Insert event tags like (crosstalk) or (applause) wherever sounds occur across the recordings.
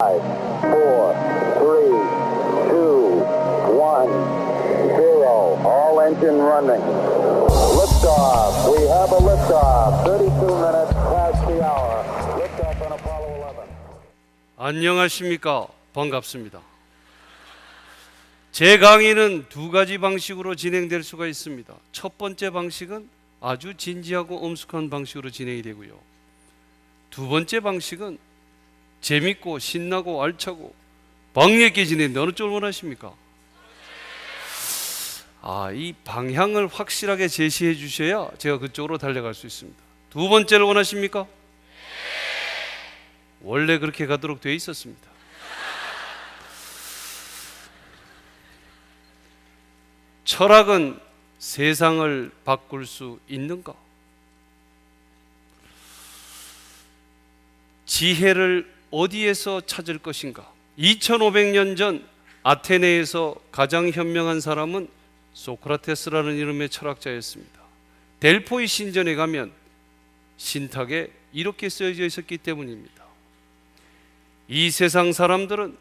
Five, four, three, two, one, zero. All engine running. Liftoff. We have a liftoff. 32 minutes past the hour. Liftoff on Apollo 11. 안녕하십니까. 반갑습니다. 제 강의는 두 가지 방식으로 진행될 수가 있습니다. 첫 번째 방식은 아주 진지하고 엄숙한 방식으로 진행이 되고요. 두 번째 방식은 재밌고 신나고 알차고 방역 있게 진행되는데 어느 쪽을 원하십니까? 아, 이 방향을 확실하게 제시해 주셔야 제가 그쪽으로 달려갈 수 있습니다. 두 번째를 원하십니까? 원래 그렇게 가도록 되어 있었습니다. 철학은 세상을 바꿀 수 있는가? 지혜를 어디에서 찾을 것인가? 2500년 전 아테네에서 가장 현명한 사람은 소크라테스라는 이름의 철학자였습니다. 델포이 신전에 가면 신탁에 이렇게 쓰여져 있었기 때문입니다. 이 세상 사람들은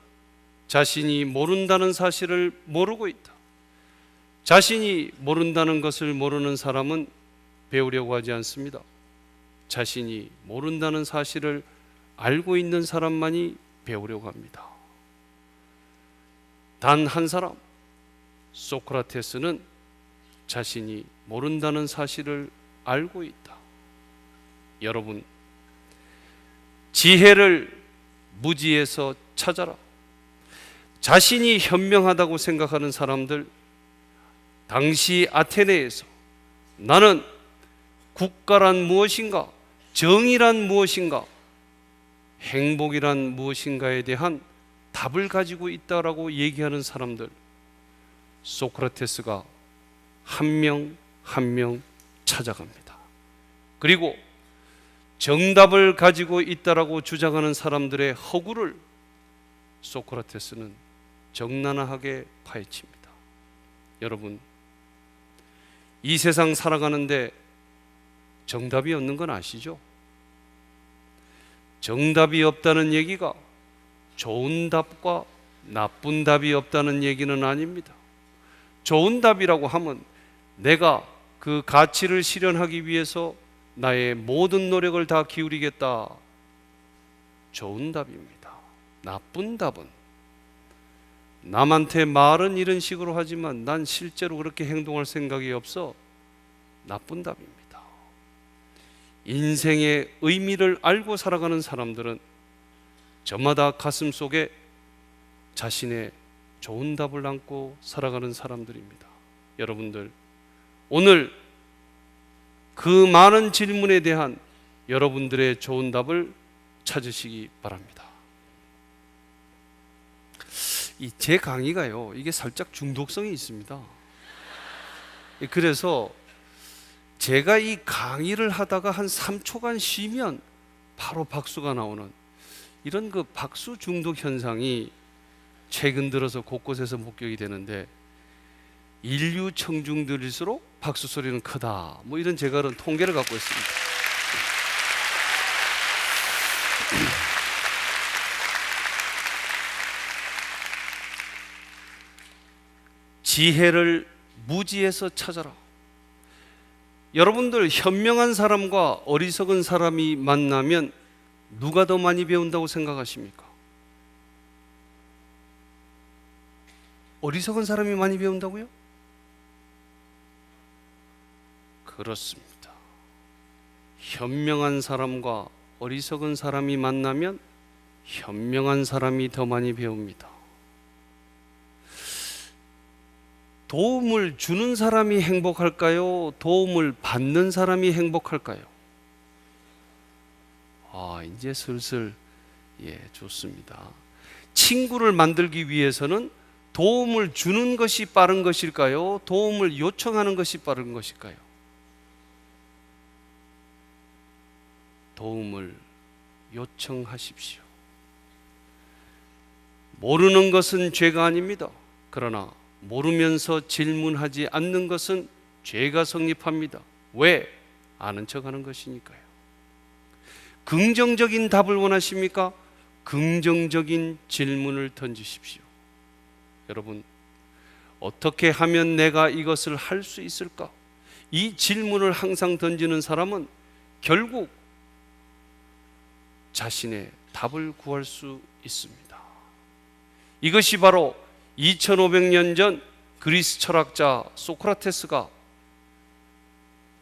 자신이 모른다는 사실을 모르고 있다. 자신이 모른다는 것을 모르는 사람은 배우려고 하지 않습니다. 자신이 모른다는 사실을 알고 있는 사람만이 배우려고 합니다. 단 한 사람, 소크라테스는 자신이 모른다는 사실을 알고 있다. 여러분, 지혜를 무지에서 찾아라. 자신이 현명하다고 생각하는 사람들, 당시 아테네에서 나는 국가란 무엇인가, 정의란 무엇인가, 행복이란 무엇인가에 대한 답을 가지고 있다라고 얘기하는 사람들, 소크라테스가 한 명 한 명 찾아갑니다. 그리고 정답을 가지고 있다라고 주장하는 사람들의 허구를 소크라테스는 적나라하게 파헤칩니다. 여러분, 이 세상 살아가는데 정답이 없는 건 아시죠? 정답이 없다는 얘기가 좋은 답과 나쁜 답이 없다는 얘기는 아닙니다. 좋은 답이라고 하면 내가 그 가치를 실현하기 위해서 나의 모든 노력을 다 기울이겠다. 좋은 답입니다. 나쁜 답은 남한테 말은 이런 식으로 하지만 난 실제로 그렇게 행동할 생각이 없어. 나쁜 답입니다. 인생의 의미를 알고 살아가는 사람들은 저마다 가슴 속에 자신의 좋은 답을 안고 살아가는 사람들입니다. 여러분들, 오늘 그 많은 질문에 대한 여러분들의 좋은 답을 찾으시기 바랍니다. 이 제 강의가요, 이게 살짝 중독성이 있습니다. 그래서 제가 이 강의를 하다가 한 3초간 쉬면 바로 박수가 나오는 이런 그 박수 중독 현상이 최근 들어서 곳곳에서 목격이 되는데 인류 청중들일수록 박수 소리는 크다. 뭐 이런 제가 그런 통계를 갖고 있습니다. (clears throat) 지혜를 무지에서 찾아라. 여러분들 현명한 사람과 어리석은 사람이 만나면 누가 더 많이 배운다고 생각하십니까? 어리석은 사람이 많이 배운다고요? 그렇습니다. 현명한 사람과 어리석은 사람이 만나면 현명한 사람이 더 많이 배웁니다. 도움을 주는 사람이 행복할까요? 도움을 받는 사람이 행복할까요? 아, 이제 슬슬 예, 좋습니다. 친구를 만들기 위해서는 도움을 주는 것이 빠른 것일까요? 도움을 요청하는 것이 빠른 것일까요? 도움을 요청하십시오. 모르는 것은 죄가 아닙니다. 그러나 모르면서 질문하지 않는 것은 죄가 성립합니다. 왜? 아는 척 하는 것이니까요. 긍정적인 답을 원하십니까? 긍정적인 질문을 던지십시오. 여러분, 어떻게 하면 내가 이것을 할 수 있을까? 이 질문을 항상 던지는 사람은 결국 자신의 답을 구할 수 있습니다. 이것이 바로 2500년 전 그리스 철학자 소크라테스가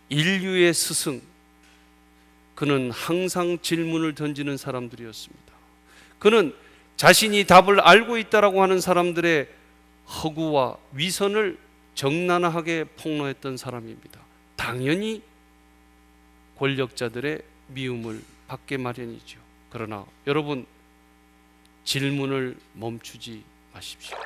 인류의 스승 그는 항상 질문을 던지는 사람들이었습니다. 그는 자신이 답을 알고 있다라고 하는 사람들의 허구와 위선을 적나라하게 폭로했던 사람입니다. 당연히 권력자들의 미움을 받게 마련이죠. 그러나 여러분 질문을 멈추지 마십시오.